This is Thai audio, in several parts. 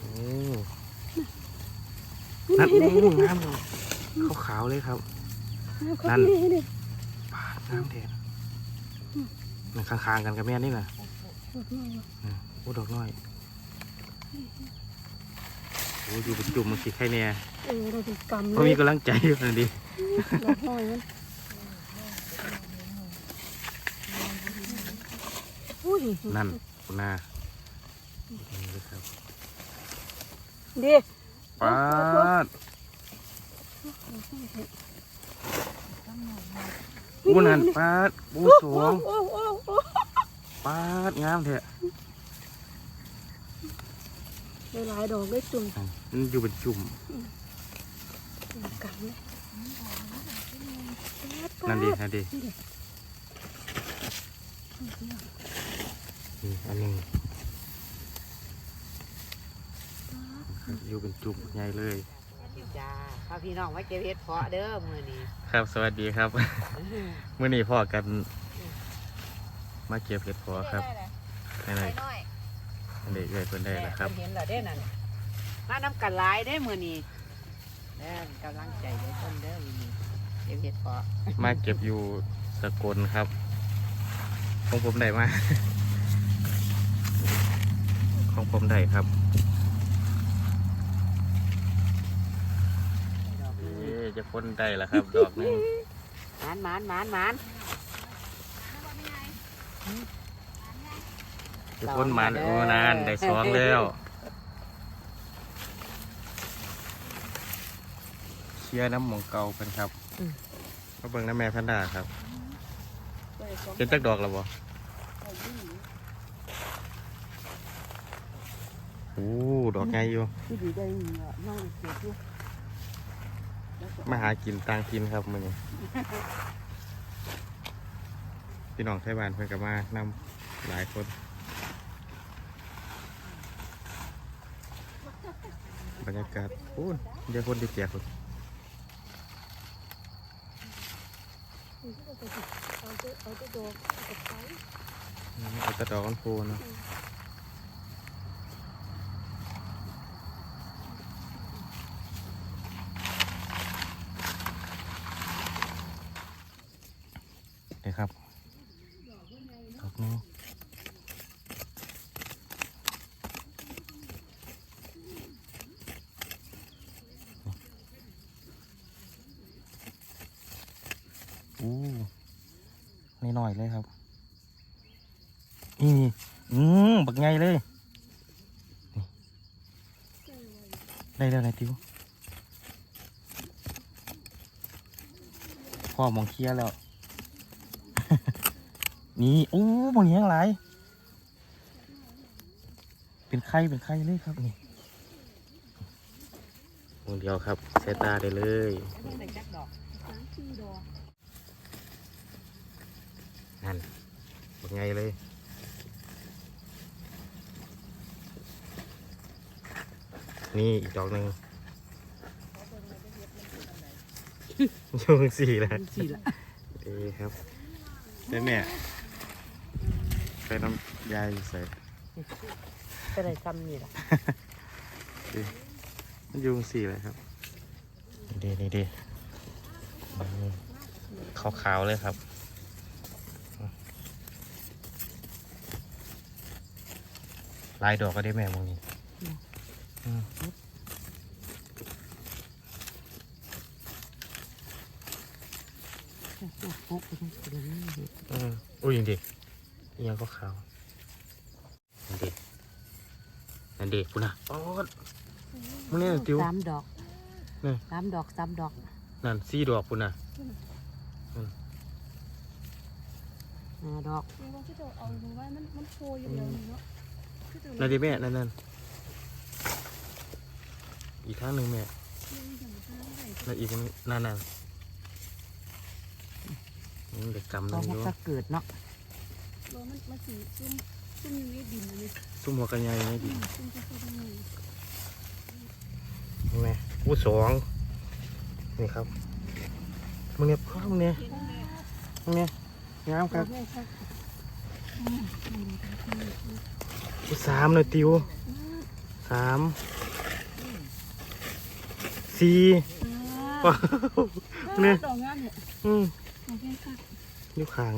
โอ้นั่นโอ้งามเลยขาวๆเลยครับ นั่น ปาดงามเด็ดนั่นข้างๆกันกับแม่นี่นะอ่าโอ้ดอกน้อยโอ้อยู่เป็นจุ่มมันสิใครเนี่ยเออเราถึงกำเพราะเลมียกำลังใจอยู่นั่นดิดอกน้อยมันอุ้ยนั่นคุณนานี่เลยครับ ดีปาดอู้นั่นปาดอู้สวงโอ้โอ้โอ้ปาดงามเถอะหลายๆดอกได้จุ่มอะมันอยู่เป็นจุ่มกันเลยนั่นดีนั่นดีนี่อันหนึง อยู่เป็นจุ่มใหญ่เลยจ้าพาพี่น้องมาเก็บเห็ดเพาะเด้อมื้อนี้ครับ สวัสดีครับเมื่อนี้พ่อกัน มาเก็บเห็ดพอครับนี่เลยอันเด็กเลยเพิ่นได้แล้วครับเห็นแล้วเด้นั่นมาน้ำกันหลายเด้มื้อนี้เด้อกำลังใจเด้อต้นเด้อมื้อนี้เก็บเห็ดเพาะมาเก็บอยู่สกลครับของผมได้มาของผมได้ครับ ดอกนึง เอ๊ะ จะพ้นได้แล้วครับ ดอกหนึงหมานหมานหมานหมานจะพ้นมันโอ้นานได้สองแล้วเคลียร์น้ำหมองเก่ากันครับมาเบิ่งน้ำแม่พันดาครับเป็นจักดอกแล้วบ่โอ้ดอกใหญ่อยู่ ที่ดีได้เหรอน้องเก็บอยู่ มาหากินต่างถิ่นครับมื้อนี้พี่น้องไทยบ้านเพิ่นก็มานำหลายคน บรรยากาศโอ้ยเดี๋ยวคนที่เปียกคนเอาเจ้เอาเจ้ดอกกับไฟอืมเอาแตะดอกอันโพเนาะนี่ครับดอกนี้ อู้นี่หน่อยเลยครับ นี่นี่อืมบักไงเลยนี่ได้แล้วนายติวพ่อมองเคลียร์แล้ว นี่โอ้บางอย่างหลายเป็นไข่เป็นไข่เลยครับนี่วงเดียวครับใส่ตาได้เลย นี่ใส่จักดอกสามสี่ดอกนั่นบักไงเลยนี่อีกดอกหนึ่งช่วงสี่แล้วสี่ละเอ้ครับได้แม่ใส่น้ำยายใส่ก็ได้ซ้ำนี่ล่ะมันอยุงสี่เลยครับดีดีดีขาวขาวๆเลยครับ ลายดอกก็ได้แม่มองนี่อืมปุ๊บไปทั้งเดือนนี้เอออุ้ยยังดียังก็ขาวนั่นดีนั่นดีปุ่นอะโอ้มึงเนี่ยติวสามดอกนี่สามดอกสามดอก นั่นสี่ดอกปุ่นอะห้าดอกนี่ว่าที่เราเอาดูว่ามันมันโชยอยู่เดียวนี่เนาะที่จะ นั่นดีแม่ นั่นนั่นอีกข้างหนึ่งแม่แล้วอีกอันนี้นั่นน่ะอืมเด็กกำก็นั่นอมันยู่ก็เกิดเนาะรมันมันสีซุ่มซุ่มอยู่ในดินอันนี้ซุ่มหัวกันใหญ่นี่ดิซุ่มจะเข้าตรงนี้นี่แม่ผู้สองนี่ครับมึงเนี่ยพ่อมึงเนี่ยมึงเนี่ยงามครับผู้ สามเลยติวสามสี่อ่าว้าวเนี่ยดอกงามเนี่ยอืมโอเคค่ะนิ้วคาง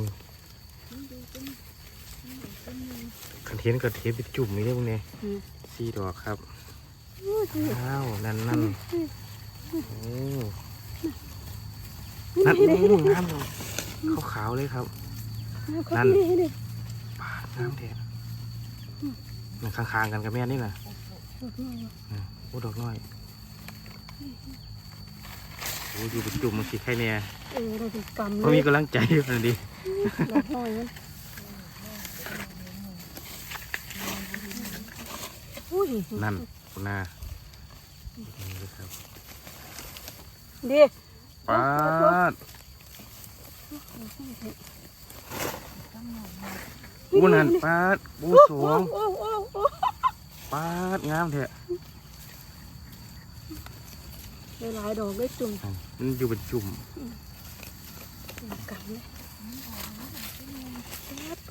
คันเทนกับเทปไปจุ่มนี่ได้พวกนี้อืมสี่ดอกครับโอ้ยว้าวนั่นนั่นโอ้นี่นั่นนี่โอ้นี่งามเลยขาวๆเลยครับเขานั่นนี่นี่ปาดงามแท้มั นข้างๆกันกับแม่นี่นะดอกงามว่ะอะโอ้ดอกน้อยโอ้อยู่เป็นจุ่มมันสิใครเนี่ยเออเราถึงกำเพราะเลมียกำลังใจอยู่นั่นดิดอกน้อยมันอุ้ยนั่นคุณนานี่เลยครับเดีปาด อู้นั่นปาดอู้สวงโอ้โอ้โอ้ปาดงามแท้หลายๆดอกได้จุ่มอะมันอยู่เป็นจุ่มกำเลย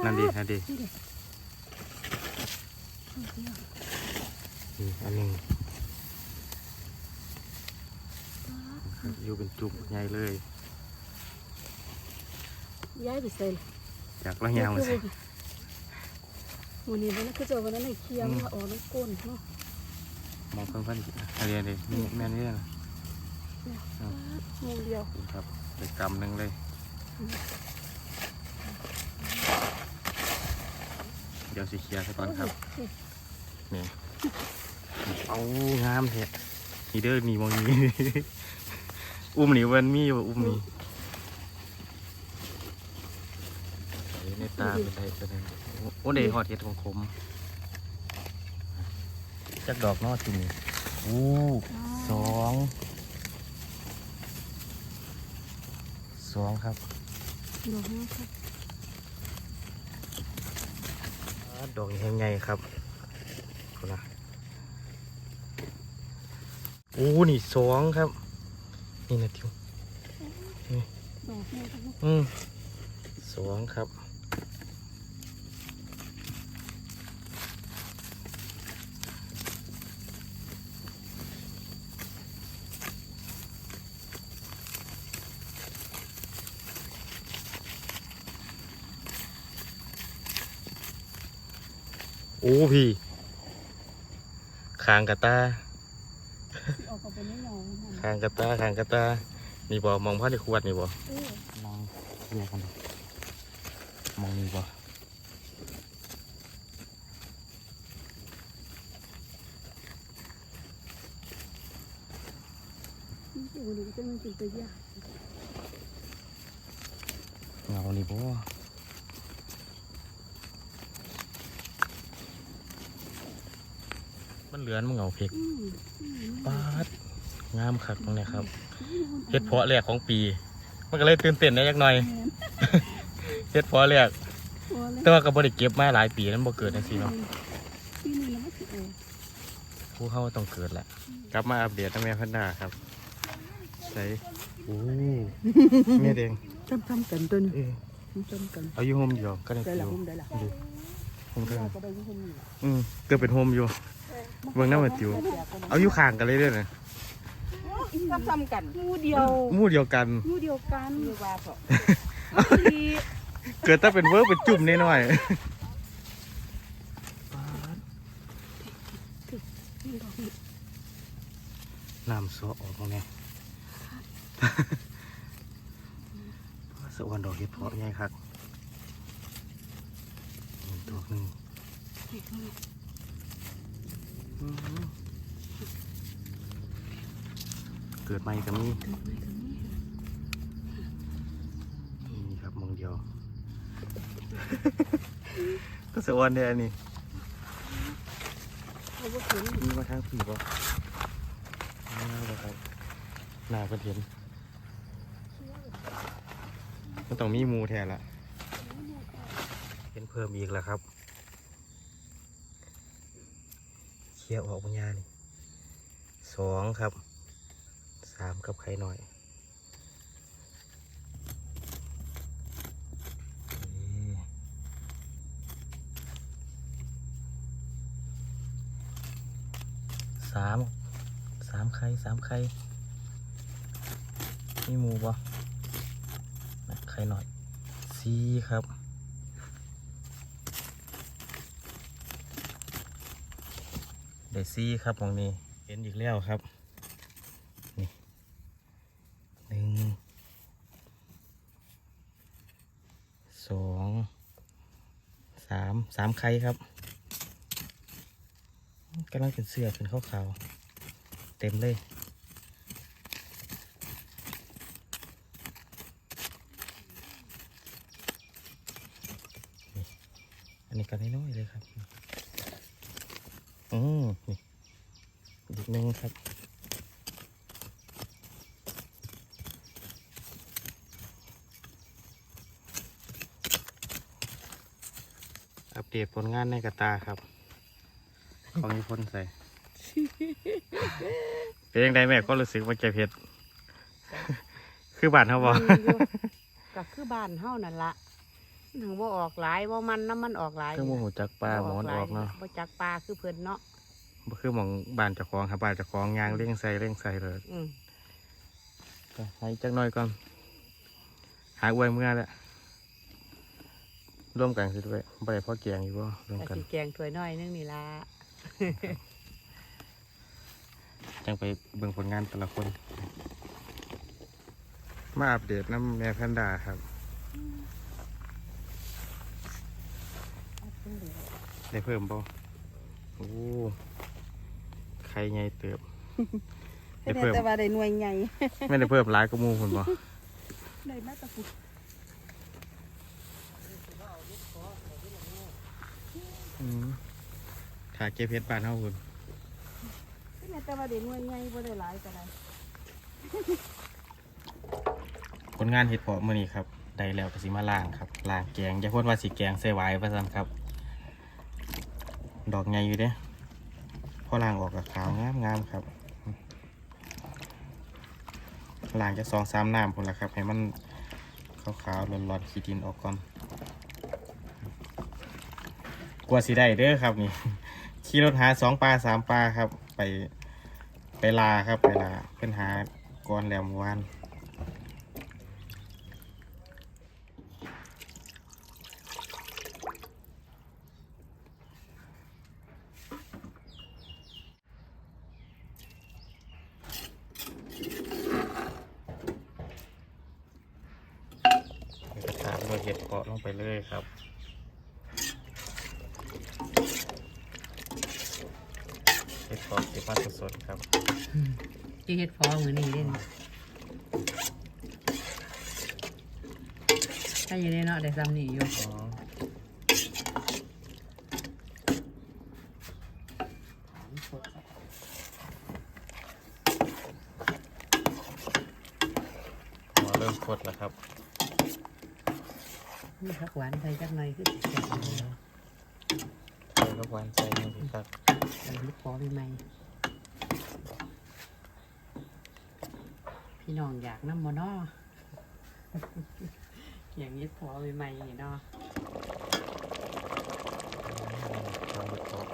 นั่นดินั่นดินี่ดินี่อันหนึ่งอยู่เป็นจุ่มใหญ่เลยย้ายไปใส่เลยอยากละยาวเลย วันนี้วันนั้นคือเจอวันนั้นไอ้เคียมว่าอ๋อน้ำก้นเนาะมองเพิ่มเพิ่มอะไรนี่นี่แม่นี่นะงูเดียวนี่ครับไปกำหนึ่งเลยเดี๋ยวสีเขียวซะก่อนครับนี่เอางามแท้นี่เด้อนี่มองนี้อุ้มนี่วันมีอยู่อุ้มนี่เฮ้ย ในตาเป็นไรเป็นไรโอ้เดหอดเห็ดของผมจักดอกเนอจุ่มนี่อู้สองสองครับ ดอกนี้ครับอ่าดอกแห้งใหญ่ครับคุณนะโอ้นี่สองครับ นี่นะทิวดอกนี้ครับอืมสองครับ อ้พี่คางกระตาออกมาเป็นน้องคางกระตาคางกระตา นี่บ่มองพ่อในขวดนี่บ่เออมองเรียกกันดิมองนี่บ่วันนี้ก็มันกินตัวยากเงานี่บ่ มันเหลือนมันเงาเพกอืมอืมปาดงามคักตรงนี้ครับเฮ็ดเพาะแรกของปี มันก็เลยตื่นเต้นได้จักหน่อยเฮ็ดเพาะแรกพอแล้วแต่ว่าก็บ่ได้เก็บมาหลายปีนั้นบ่เกิดจังซี่เนาะปีนี้แล้วมันสิเออผู้เข้าต้องเกิดแหละกลับมาอัปเดตนะแม่พันดาครับใส่โอ้แม่แดงจำจำกันตัวนี้เออจำกันเอาอยู่โฮมเดียวก็ได้ได้อละยู่หุ้มได้ละดูโฮมเท่าเรานั้นก็ได้ยุ่งนี่อืมเกิดเป็นโฮมอยู่ เบิ่งหน้ามาติวเอาอยู่ข้างกันเลยเด้วยนะซ้ำๆกันงูเดียวหมู่เดียวกันงูเดียวกันอยู่ว่าเพราะดีเกิดถ้าเป็นเวิร์กเป็นจุ่มน้อยนี่ดอกนี้ๆน้ำซอออกตรงนี้สวรรค์ดอกเห็ดเพาะใหญ่ครับนี่ตัวหนึ่งอื้อหือ เกิดใหม่กับนี้เกิดไม่ถึงนี่นี่ครับมองเดียว ก็สวรรค์เนี่ยอันนี้เขาบอกเห็นมีมาทางผีบ่น่าบ่ครับหน้าก็เห็นมันต้องมีหมูแทนละเห็นเพิ่มอีกแล้วครับ เคลียร์ออกปัญญานี่สองครับสามกับไข่หน่อยสามสามไข่สามไข่มีหมูบ่นะไข่หน่อยสี่ครับ ได้ซี่ครับตรงนี้เห็นอีกแล้วครับ นี่หนึ่งสองสามสามไข่ครับกำลังเป็นเสื้อเป็นขาวๆเต็มเลยอันนี้ก็น้อยเลยครับ อืมนี่อีกหนึ่งครับ อัปเดตผลงานในกระตาครับ ของมีพ่นใส่ เป็นยังไงแม่ก็รู้สึกว่าใจเผ็ด คือบาดเขาบอกก็คือบ้านเฮานั่นละ หนังบ่ออกหลายบ่มันน้ำมันออกหลายเครื่องโมโหจักปลาหมอนออกเนาะบ่จักปลาคือเพิ่นเนาะบ่คือหมองบานเจะคลองครับบานเจะคลองยางเร่งใส่เร่งใส่เลยอืมก็ให้จักหน่อยก่อนหาอวยเมื่อแล้วร่วมกันสิด้วยบ่ได้พ่อเกียงอยู่บ่ร่วมแต่กันสิแกงถ้วยน้อยนึงนี่ล่ะจังไปเบิ่งผลงานแต่ละคน มาอัปเดตน้ำแม่แพนด้าครับ ได้เพิ่มบ่โอ้ไข่ใหญ่เติบ ได้เพิ่ม แต่ว่าได้หน่วยใหญ่ ไม่ได้เพิ่มหลายก็มูคุณบ่ได้มาตะกุอืมขาเก็บเพชรบานเท่าคุณแต่ว่าได้หน่วยใหญ่บ่ได้หลายก็ได้ผลงานเห็ดเพาะมื้อนี้ครับ ได้แล้วก็สิมาล้างครับล้างแกงอย่าพูดว่าสิแกงใส่ไว้ว่าซั่นครับ ดอกใหญ่อยู่เด้พอล้างออกก็ขาวงามงามๆครับล้างจะสองสามน้ำพุ่นละครับ ให้มันขาวๆร้อนๆขีดินออกก่อนกลัวสิได้เด้อครับนี่ขี่รถหาสองปลาสามปลาครับ ไปไปลาครับไปลาเพื่อนหาก่อนแล้วเมื่อวานเดี๋ยวก็ตามด้วยเห็ดเพาะล งไปเลยครับเห็ดเพาะเก็บมาสดๆครับสิเฮ็ดพอมื้อนี้เด่นถ้าอยู่ในเนาะได้ซ้ำนี่อยู่อ๋อหัวเริ่มคดแล้วครับ นี่ผักหวานใส่จักหน่อยคือสิแซ่บเลยใส่ลูกหวานใส่ยังดีครับใส่ลูกคอใหม่พี่น้องอยากน้ำบ่เนาะอย่างนี้พอใหม่ๆนี่เนาะลองดูก่อน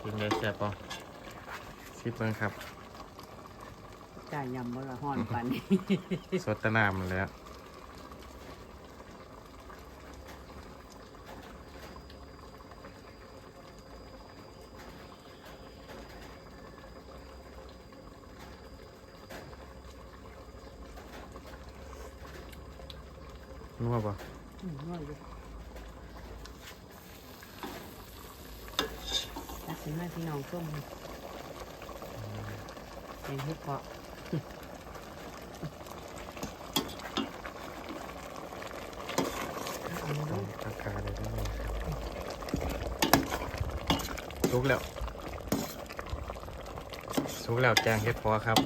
กินเลยแซ่บป่ะซิปเบิ้งครับ จ่ายยำบ่ละฮ้อนปานนี้สดแตะน้ำมันแล้ว นัวป่ะอืมอร่อยอยู่ตักสิมาพี่น้องส้มแกงเห็ดเพาะเอาเนอะราคาเลยนะสุกแล้วสุกแล้วแจงเฮ็ดพอครับ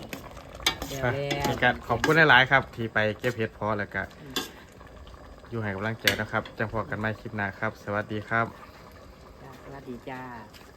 เดี๋ยวอะแล้วนี่ก็ขอบคุณหลาย ๆ ครับ ที่ไปเก็บเฮ็ดพอแล้วก็ อยู่ให้กำลังใจนะครับ จังพอกันใหม่คลิปหน้าครับ สวัสดีครับ สวัสดีจ้า